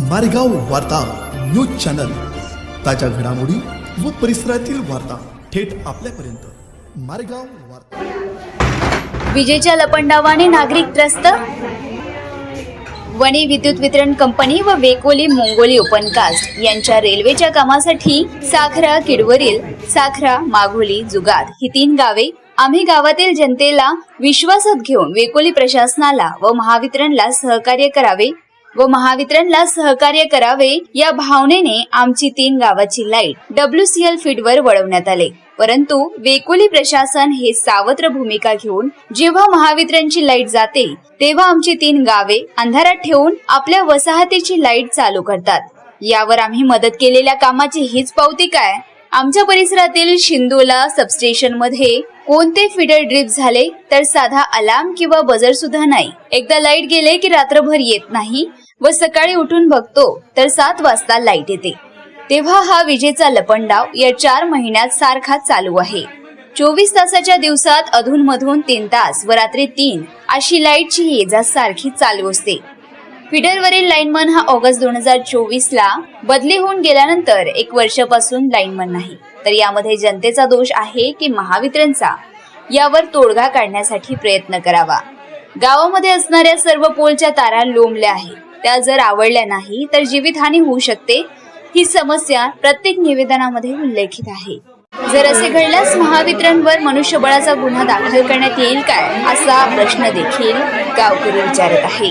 मारेगाव वार्ता news channel. ताज्या घडामोडी व परिसरातील वार्ता थेट आपल्यापर्यंत. मारेगाव वार्ता. विजेच्या लपंडावाने नागरिक त्रस्त? वणी विद्युत वितरण कंपनी व वेकोली मोंगोली ओपन कास्ट यांच्या रेल्वेच्या कामासाठी साखरा किडवरील साखरा माघोली जुगाद ही तीन गावे आम्ही गावातील जनतेला विश्वासात घेऊन वेकोली प्रशासनाला व महावितरणला सहकार्य करावे व महावितरणला सहकार्य करावे या भावनेने आमची तीन गावाची लाइट डब्ल्यूसीएल फीडवर वळवण्यात आले. परंतु वेकोली प्रशासन हे सावत्र भूमिका घेऊन जेव्हा महावितरणची लाइट जाते तेव्हा आमची तीन गावे अंधारात ठेवून आपल्या वसाहतीची लाइट चालू करतात. यावर आम्ही मदत केलेल्या कामाची हीच पावती काय? आमच्या परिसरातील शिंदोला सबस्टेशनमध्ये कोणते फिडर ड्रिप झाले तर साधा अलार्म किंवा बजर सुद्धा नाही. एकदा लाइट गेले की रात्रभर येत नाही व सकाळी उठून बघतो तर सात वाजता लाइट येते. तेव्हा हा विजेचा लपंडाव या चार महिन्यात सारखा चालू आहे. चोवीस तासाच्या दिवसात अधूनमधून तीन तास व रात्री तीन अशी लाईटची ये जा सारखी चालू असते. फिडरवरील लाईनमन हा ऑगस्ट दोन हजार चोवीस ला बदली होऊन गेल्यानंतर एक वर्षापासून लाईनमन नाही. तर यामध्ये जनतेचा दोष आहे की महावितरणचा यावर तोडगा काढण्यासाठी प्रयत्न करावा. गावामध्ये असणाऱ्या सर्व पोलच्या तारा लोंबल्या आहेत. त्या जर आवडल्या नाही तर जीवितहानी होऊ शकते. ही समस्या प्रत्येक निवेदनामध्ये उल्लेखित आहे. जर असे घडल्यास महावितरणवर मनुष्यबळाचा गुन्हा दाखल करण्यात येईल काय असा प्रश्न देखील गावकरी विचारत आहे.